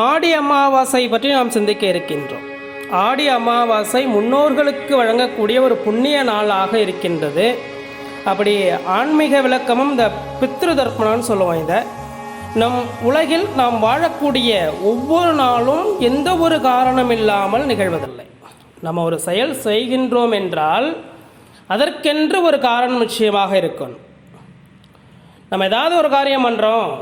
ஆடி அமாவாசை பற்றி நாம் சிந்திக்க இருக்கின்றோம். ஆடி அமாவாசை முன்னோர்களுக்கு வழங்கக்கூடிய ஒரு புண்ணிய நாளாக இருக்கின்றது. அப்படி ஆன்மீக விளக்கமும் இந்த பித்ரு தர்ப்பணம்னு சொல்லுவோம் இதை. நம் உலகில் நாம் வாழக்கூடிய ஒவ்வொரு நாளும் எந்த ஒரு காரணம் இல்லாமல் நிகழ்வதில்லை. நம்ம ஒரு செயல் செய்கின்றோம் என்றால் அதற்கென்று ஒரு காரணம் நிச்சயமாக இருக்கும் நம்ம ஏதாவது ஒரு காரியம் பண்ணுறோம்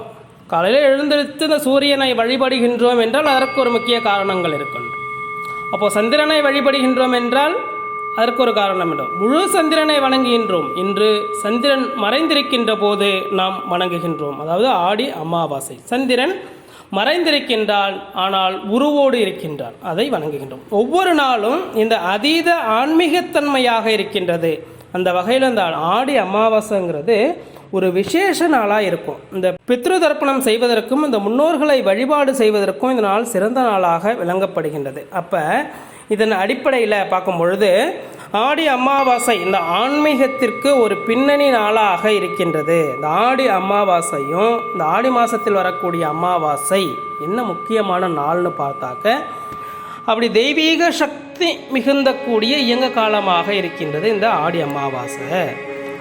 காலையில் எழுந்தெழுத்து இந்த சூரியனை வழிபடுகின்றோம் என்றால் அதற்கு ஒரு முக்கிய காரணங்கள் இருக்கும். அப்போது சந்திரனை வழிபடுகின்றோம் என்றால் அதற்கு ஒரு காரணம் இடம் முழு சந்திரனை வணங்குகின்றோம். இன்று சந்திரன் மறைந்திருக்கின்ற போது நாம் வணங்குகின்றோம். அதாவது ஆடி அமாவாசை. சந்திரன் மறைந்திருக்கின்றான் ஆனால் உருவோடு இருக்கின்றான். அதை வணங்குகின்றோம். ஒவ்வொரு நாளும் இந்த அதீத ஆன்மீகத்தன்மையாக இருக்கின்றது. அந்த வகையில் இந்த ஆடி அமாவாசைங்கிறது ஒரு விசேஷ நாளாக இருக்கும். இந்த பித்ரு தர்ப்பணம் செய்வதற்கும் இந்த முன்னோர்களை வழிபாடு செய்வதற்கும் இந்த நாள் சிறந்த நாளாக விளங்கப்படுகின்றது. அப்போ இதன் அடிப்படையில் பார்க்கும் பொழுது ஆடி அமாவாசை இந்த ஆன்மீகத்திற்கு ஒரு பின்னணி நாளாக இருக்கின்றது. இந்த ஆடி அமாவாசையும் இந்த ஆடி மாதத்தில் வரக்கூடிய அமாவாசை என்ன முக்கியமான நாள்னு பார்த்தாக்க அப்படி தெய்வீக சக்தி மிகுந்த கூடிய இயங்க காலமாக இருக்கின்றது இந்த ஆடி அமாவாசை.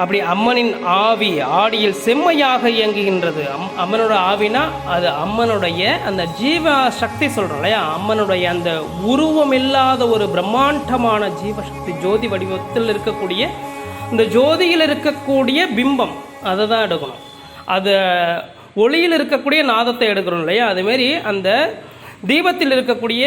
அப்படி அம்மனின் ஆவி ஆடியில் செம்மையாக இயங்குகின்றது. அம் அம்மனோட ஆவினா அது அம்மனுடைய அந்த ஜீவ சக்தி சொல்கிறோம் இல்லையா? அம்மனுடைய அந்த உருவமில்லாத ஒரு பிரம்மாண்டமான ஜீவசக்தி ஜோதி வடிவத்தில் இருக்கக்கூடிய இந்த ஜோதியில் இருக்கக்கூடிய பிம்பம் அதை தான் எடுக்கணும். அது ஒளியில் இருக்கக்கூடிய நாதத்தை எடுக்கிறோம் இல்லையா? அதுமாரி அந்த தீபத்தில் இருக்கக்கூடிய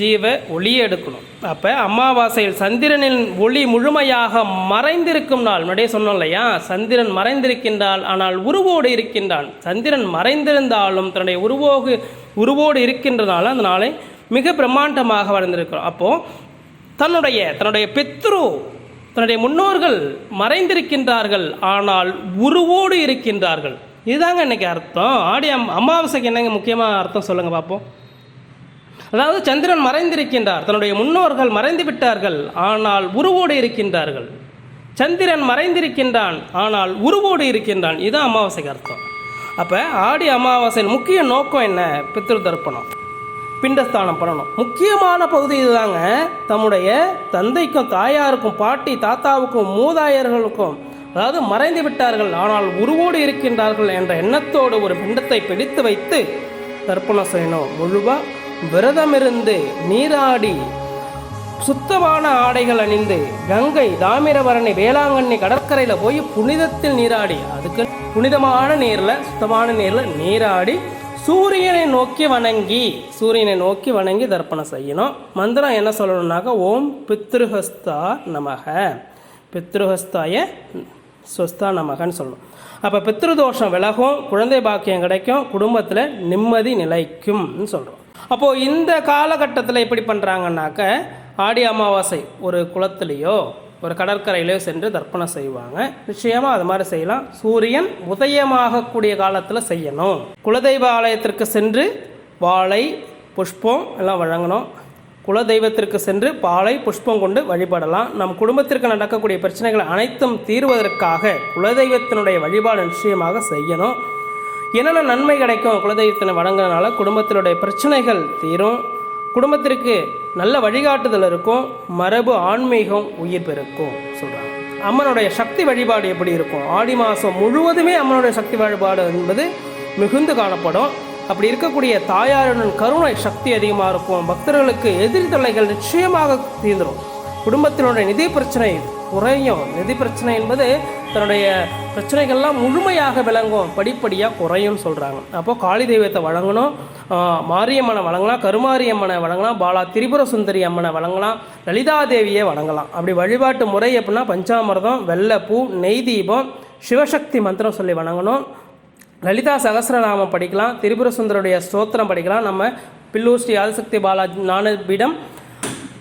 ஜீவ ஒளி எடுக்கணும். அப்போ அமாவாசையில் சந்திரனின் ஒளி முழுமையாக மறைந்திருக்கும் நாள் முன்னாடியே சொன்னோம் இல்லையா? சந்திரன் மறைந்திருக்கின்றால் ஆனால் உருவோடு இருக்கின்றான். சந்திரன் மறைந்திருந்தாலும் தன்னுடைய உருவோகு உருவோடு இருக்கின்றனால அந்த நாளை மிக பிரம்மாண்டமாக வளர்ந்திருக்கிறோம் அப்போது தன்னுடைய தன்னுடைய பித்ரு தன்னுடைய முன்னோர்கள் மறைந்திருக்கின்றார்கள் ஆனால் உருவோடு இருக்கின்றார்கள். இதுதாங்க இன்னைக்கு அர்த்தம். ஆடி அம் அமாவாசைக்கு என்னங்க முக்கியமாக அர்த்தம் சொல்லுங்கள் பார்ப்போம் அதாவது சந்திரன் மறைந்திருக்கின்றார். தன்னுடைய முன்னோர்கள் மறைந்து விட்டார்கள். ஆனால் உருவோடு இருக்கின்றார்கள். சந்திரன் மறைந்திருக்கின்றான். ஆனால் உருவோடு இருக்கின்றான். இதுதான் அமாவாசைக்கு அர்த்தம். அப்போ ஆடி அமாவாசையின் முக்கிய நோக்கம் என்ன? பித்ரு தர்ப்பணம். பிண்டஸ்தானம் பண்ணணும். முக்கியமான பகுதி இதுதாங்க. தம்முடைய தந்தைக்கும் தாயாருக்கும் பாட்டி தாத்தாவுக்கும் மூதாயர்களுக்கும் அதாவது மறைந்து விட்டார்கள். ஆனால் உருவோடு இருக்கின்றார்கள் என்ற எண்ணத்தோடு ஒரு பிண்டத்தை பிடித்து வைத்து தர்ப்பணம் செய்யணும். முழுவா விரதமிருந்து நீராடி சுத்தமான ஆடைகள் அணிந்து கங்கை தாமிரபரணி வேளாங்கண்ணி கடற்கரையில் போய் புனிதத்தில் நீராடி அதுக்கு புனிதமான நீரில் சுத்தமான நீரில் நீராடி சூரியனை நோக்கி வணங்கி சூரியனை நோக்கி வணங்கி தர்ப்பணம் செய்யணும். மந்திரம் என்ன சொல்லணும்னாக்கா ஓம் பித்ருஹஸ்தா நமக. பித்ருஹஸ்தாய ஸ்வஸ்தா நமகன்னு சொல்லணும். அப்போ பித்ருதோஷம் விலகும் குழந்தை பாக்கியம் கிடைக்கும் குடும்பத்தில் நிம்மதி நிலைக்கும்னு சொல்கிறோம் அப்போது இந்த காலகட்டத்தில் எப்படி பண்ணுறாங்கன்னாக்க ஆடி அமாவாசை ஒரு குளத்துலேயோ ஒரு கடற்கரையிலையோ சென்று தர்ப்பணம் செய்வாங்க. நிச்சயமாக அது மாதிரி செய்யலாம். சூரியன் உதயமாகக்கூடிய காலத்தில் செய்யணும். குலதெய்வ ஆலயத்திற்கு சென்று வாழை புஷ்பம் எல்லாம் வழங்கணும். குலதெய்வத்திற்கு சென்று பாலை புஷ்பம் கொண்டு வழிபடலாம். நம் குடும்பத்திற்கு நடக்கக்கூடிய பிரச்சனைகள் அனைத்தும் தீர்வதற்காக குலதெய்வத்தினுடைய வழிபாடு நிச்சயமாக செய்யணும். என்னென்ன நன்மை கிடைக்கும்? குலதெய்வத்தினை வணங்குறதுனால குடும்பத்தினுடைய பிரச்சனைகள் தீரும். குடும்பத்திற்கு நல்ல வழிகாட்டுதல் இருக்கும். மரபு ஆன்மீகம் உயிர் பெருக்கும் சொல்கிறாங்க அம்மனுடைய சக்தி வழிபாடு எப்படி இருக்கும்? ஆடி மாதம் முழுவதுமே அம்மனுடைய சக்தி வழிபாடு என்பது மிகுந்து காணப்படும். அப்படி இருக்கக்கூடிய தாயாருடன் கருணை சக்தி அதிகமாக இருக்கும். பக்தர்களுக்கு எதிரி தொல்லைகள் நிச்சயமாக தீர்ந்துடும் குடும்பத்தினுடைய நிதி பிரச்சனை குறையும் நிதி பிரச்சனை என்பது தன்னுடைய பிரச்சனைகள்லாம் முழுமையாக விளங்கும். படிப்படியாக குறையும் சொல்கிறாங்க அப்போது காளி தெய்வத்தை வழங்கணும். மாரியம்மனை வழங்கலாம் கருமாரியம்மனை வழங்கலாம் பாலா திரிபுர சுந்தரி அம்மனை வழங்கலாம் லலிதா தேவியை வழங்கலாம் அப்படி வழிபாட்டு முறை எப்படின்னா பஞ்சாமிர்தம் வெள்ளைப்பூ நெய் தீபம் சிவசக்தி மந்திரம் சொல்லி வணங்கணும். லலிதா சகஸ்ரநாமம் படிக்கலாம் திரிபுர சுந்தருடைய ஸ்தோத்திரம் படிக்கலாம். நம்ம பில்லூர் ஸ்ரீ ஆதிசக்தி பாலாஜி ஞானபீடம்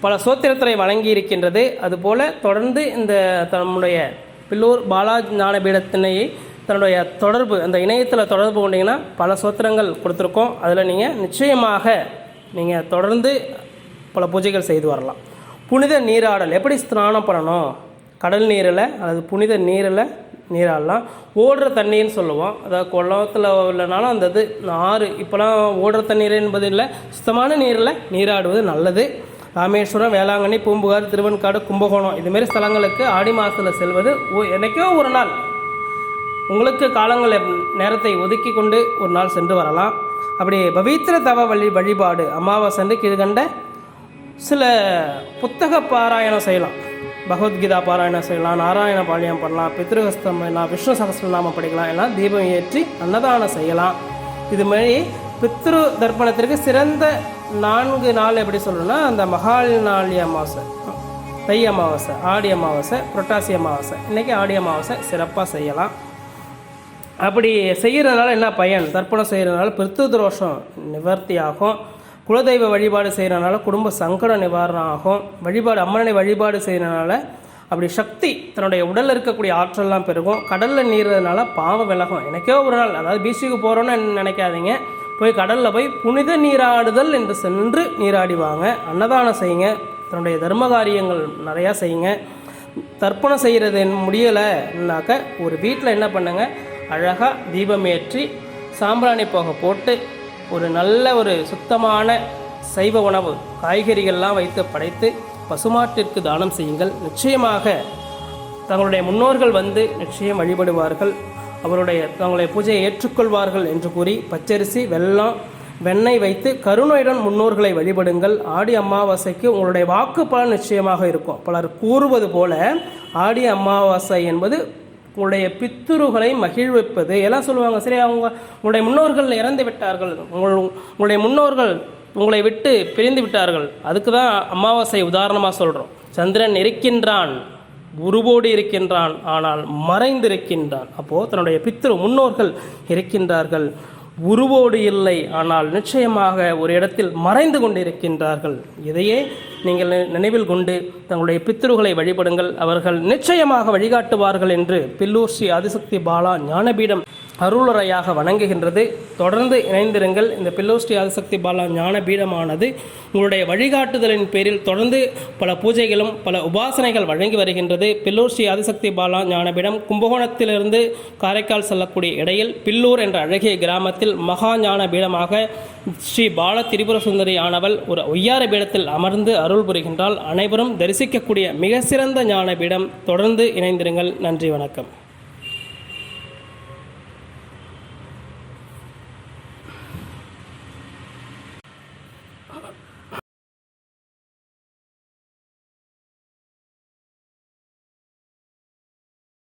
பல சோத்திரத்தினை வழங்கி இருக்கின்றது அதுபோல் தொடர்ந்து இந்த தன்னுடைய பில்லூர் பாலாஜி ஞானபீடத்தினையை தன்னுடைய தொடர்பு அந்த இணையத்தில் தொடர்பு கொண்டீங்கன்னா பல சோத்திரங்கள் கொடுத்துருக்கோம். அதில் நீங்கள் நிச்சயமாக நீங்கள் தொடர்ந்து பல பூஜைகள் செய்து வரலாம். புனித நீராடல் எப்படி ஸ்நானம் பண்ணணும்? கடல் நீரில் அல்லது புனித நீரில் நீராடலாம். ஓடுற தண்ணின்னு சொல்லுவோம். அதாவது குளத்தில் இல்லைனாலும் அந்த இது ஆறு இப்போலாம் ஓடுற தண்ணீர் என்பது இல்லை. சுத்தமான நீரில் நீராடுவது நல்லது. ராமேஸ்வரம் வேளாங்கண்ணி பூம்புகார் திருவெண்காடு கும்பகோணம். இதுமாரி ஸ்தலங்களுக்கு ஆடி மாதத்தில் செல்வது ஒ- என்னைக்கோ ஒரு நாள். உங்களுக்கு காலங்கள் நேரத்தை ஒதுக்கி கொண்டு ஒரு நாள் சென்று வரலாம். அப்படி பவித்திர தவ வழி வழிபாடு அமாவாசை கீழ்கண்ட சில புத்தக பாராயணம் செய்யலாம். பகவத்கீதா பாராயணம் செய்யலாம் நாராயண பாளையம் பண்ணலாம் பித்ருஹஸ்தம் பண்ணலாம் விஷ்ணு சகஸ்ரநாமம் படிக்கலாம் எல்லாம் தீபம் ஏற்றி அன்னதானம் செய்யலாம். இது மாதிரி பித்ரு தர்ப்பணத்திற்கு சிறந்த நான்கு நாள் எப்படி சொல்லணும்னா அந்த மகாநாளி அமாவாசை. தை அமாவாசை ஆடி அமாவாசை புரட்டாசி அமாவாசை. இன்றைக்கி ஆடி அமாவாசை சிறப்பாக செய்யலாம். அப்படி செய்கிறதுனால என்ன பயன்? தர்ப்பணம் செய்கிறதுனால பிருத்து தோஷம் நிவர்த்தி ஆகும். குலதெய்வ வழிபாடு செய்கிறனால குடும்ப சங்கடம் நிவாரணம் ஆகும். வழிபாடு அம்மனை வழிபாடு செய்கிறனால அப்படி சக்தி தன்னுடைய உடலில் இருக்கக்கூடிய ஆற்றல்லாம் பெருகும். கடலில் நீர்றதுனால பாவம் விலகும். எனக்கே ஒரு நாள் அதாவது பீச்சுக்கு போகிறோன்னு நினைக்காதீங்க. போய் கடலில் போய் புனித நீராடுதல் என்று சென்று நீராடி வாங்க. அன்னதானம் செய்யுங்க. தன்னுடைய தர்ம காரியங்கள் நிறையா செய்யுங்க. தர்ப்பணம் செய்கிறது முடியலைன்னாக்க ஒரு வீட்டில் என்ன பண்ணுங்க? அழகாக தீபம் ஏற்றி சாம்பிராணி போக போட்டு ஒரு நல்ல ஒரு சுத்தமான சைவ உணவு காய்கறிகள்லாம் வைத்து படைத்து பசுமாட்டிற்கு தானம் செய்யுங்கள். நிச்சயமாக தங்களுடைய முன்னோர்கள் வந்து நிச்சயம் வழிபடுவார்கள். அவருடைய தங்களுடைய பூஜையை ஏற்றுக்கொள்வார்கள் என்று கூறி பச்சரிசி வெள்ளம் வெண்ணெய் வைத்து கருணையுடன் முன்னோர்களை வழிபடுங்கள். ஆடி அமாவாசைக்கு உங்களுடைய வாக்கு பலன் நிச்சயமாக இருக்கும். பலர் கூறுவது போல ஆடி அமாவாசை என்பது உங்களுடைய பித்துருகளை மகிழ்விப்பது. எல்லாம் சொல்லுவாங்க சரி அவங்க உங்களுடைய முன்னோர்கள் இறந்து விட்டார்கள். உங்கள் உங்களுடைய முன்னோர்கள் உங்களை விட்டு பிரிந்து விட்டார்கள். அதுக்கு தான் அமாவாசை உதாரணமாக சொல்கிறோம் சந்திரன் இருக்கின்றான். உருவோடு இருக்கின்றான் ஆனால் மறைந்திருக்கின்றான். அப்போது தன்னுடைய பித்திரு முன்னோர்கள் இருக்கின்றார்கள். உருவோடு இல்லை ஆனால் நிச்சயமாக ஒரு இடத்தில் மறைந்து கொண்டிருக்கின்றார்கள். இதையே நீங்கள் நினைவில் கொண்டு தங்களுடைய பித்ருகளை வழிபடுங்கள். அவர்கள் நிச்சயமாக வழிகாட்டுவார்கள் என்று பில்லூர் ஸ்ரீ ஆதிசக்தி பாலா ஞானபீடம் அருளுரையாக வணங்குகின்றது. தொடர்ந்து இணைந்திருங்கள். இந்த பில்லோஸ்ரீ ஆதிசக்தி பாலா ஞானபீடமானது உங்களுடைய வழிகாட்டுதலின் பேரில் தொடர்ந்து பல பூஜைகளும் பல உபாசனைகள் வழங்கி வருகின்றது. பில்லோஸ்ரீ ஆதிசக்தி பாலா ஞானபீடம் கும்பகோணத்திலிருந்து காரைக்கால் செல்லக்கூடிய இடையில் பில்லூர் என்ற அழகிய கிராமத்தில் மகா ஞான பீடமாக ஸ்ரீ பால திரிபுர சுந்தரி ஆனவள் ஒரு ஒய்யார பீடத்தில் அமர்ந்து அருள் புரிகின்றால் அனைவரும் தரிசிக்கக்கூடிய மிக சிறந்த ஞான பீடம் தொடர்ந்து இணைந்திருங்கள். நன்றி வணக்கம்.